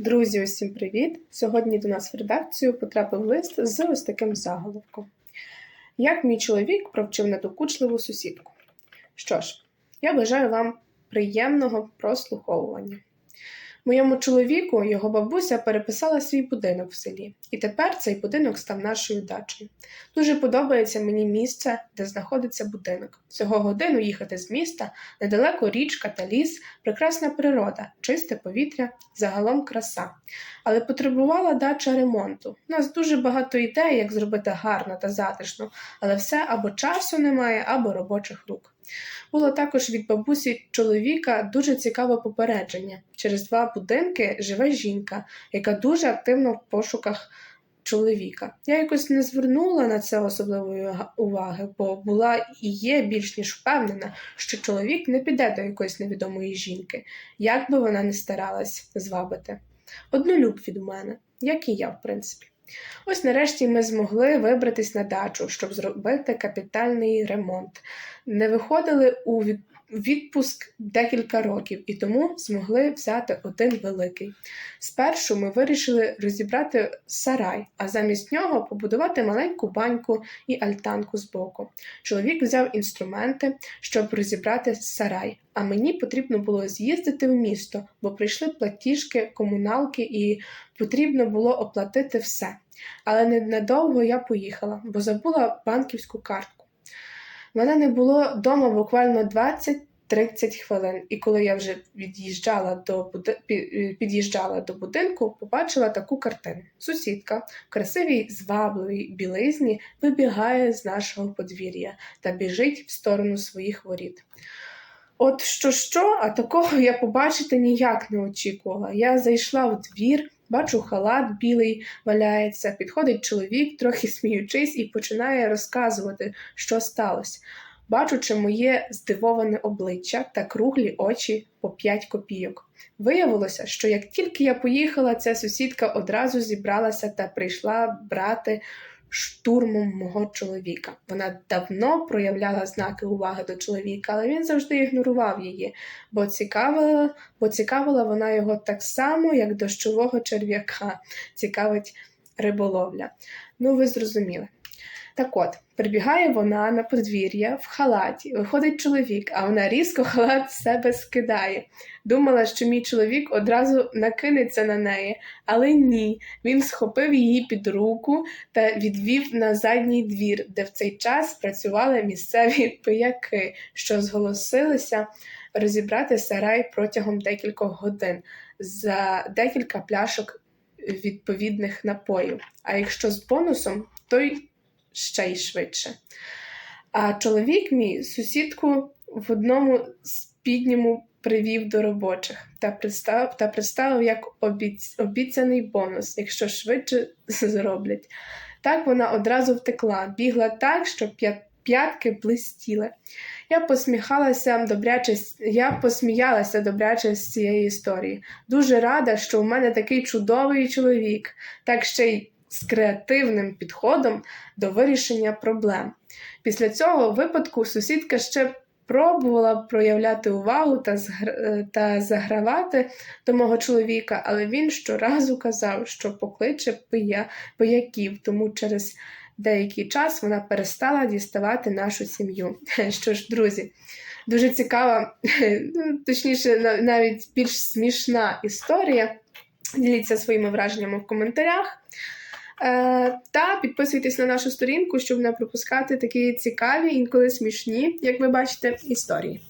Друзі, усім привіт! Сьогодні до нас в редакцію потрапив лист з ось таким заголовком. Як мій чоловік провчив надокучливу сусідку. Що ж, я бажаю вам приємного прослуховування. Моєму чоловіку його бабуся переписала свій будинок в селі, і тепер цей будинок став нашою дачею. Дуже подобається мені місце, де знаходиться будинок. Всього годину їхати з міста, недалеко річка та ліс, прекрасна природа, чисте повітря, загалом краса. Але потребувала дача ремонту. У нас дуже багато ідей, як зробити гарно та затишно, але все або часу немає, або робочих рук. Було також від бабусі чоловіка дуже цікаве попередження. Через два будинки живе жінка, яка дуже активно в пошуках чоловіка. Я якось не звернула на це особливої уваги, бо була і є більш ніж впевнена, що чоловік не піде до якоїсь невідомої жінки, як би вона не старалась звабити. Однолюб від мене, як і я, в принципі. Ось нарешті ми змогли вибратись на дачу, щоб зробити капітальний ремонт. Не виходили у від- відпуск декілька років і тому змогли взяти один великий. Спершу ми вирішили розібрати сарай, а замість нього побудувати маленьку баньку і альтанку збоку. Чоловік взяв інструменти, щоб розібрати сарай, а мені потрібно було з'їздити в місто, бо прийшли платіжки, комуналки і потрібно було оплатити все. Але ненадовго я поїхала, бо забула банківську картку. Мене не було вдома буквально 20-30 хвилин, і коли я вже від'їжджала до буди- під'їжджала до будинку, побачила таку картину. Сусідка в красивій, звабливій білизні вибігає з нашого подвір'я та біжить в сторону своїх воріт. От що що, а такого я побачити ніяк не очікувала. Я зайшла в двір, бачу халат білий валяється, підходить чоловік, трохи сміючись, і починає розказувати, що сталося. Бачучи моє здивоване обличчя та круглі очі по 5 копійок. Виявилося, що як тільки я поїхала, ця сусідка одразу зібралася та прийшла брати штурмом мого чоловіка. Вона давно проявляла знаки уваги до чоловіка, але він завжди ігнорував її, бо цікавила, бо цікавила вона його так само, як дощового черв'яка цікавить риболовля. Ну, ви зрозуміли. Так от, прибігає вона на подвір'я в халаті, виходить чоловік, а вона різко халат себе скидає. Думала, що мій чоловік одразу накинеться на неї, але ні, він схопив її під руку та відвів на задній двір, де в цей час працювали місцеві пияки, що зголосилися розібрати сарай протягом декількох годин за декілька пляшок відповідних напоїв. А якщо з бонусом, то й ще й швидше. А чоловік мій сусідку в одному спідньому привів до робочих та представив, та представив як обіцяний бонус, якщо швидше зроблять. Так вона одразу втекла, бігла так, що п'ят- п'ятки блистіли. Я посміхалася добряче, я посміялася добряче з цієї історії. Дуже рада, що у мене такий чудовий чоловік, так ще й з креативним підходом до вирішення проблем. Після цього випадку сусідка ще пробувала проявляти увагу та, згр... е, та загравати до мого чоловіка, але він щоразу казав, що покличе пия... пияків, тому через деякий час вона перестала діставати нашу сім'ю. Що ж, друзі, дуже цікава, точніше, навіть більш смішна історія. Діліться своїми враженнями в коментарях. Е, та підписуйтесь на нашу сторінку, щоб не пропускати такі цікаві, інколи смішні, як ви бачите, історії.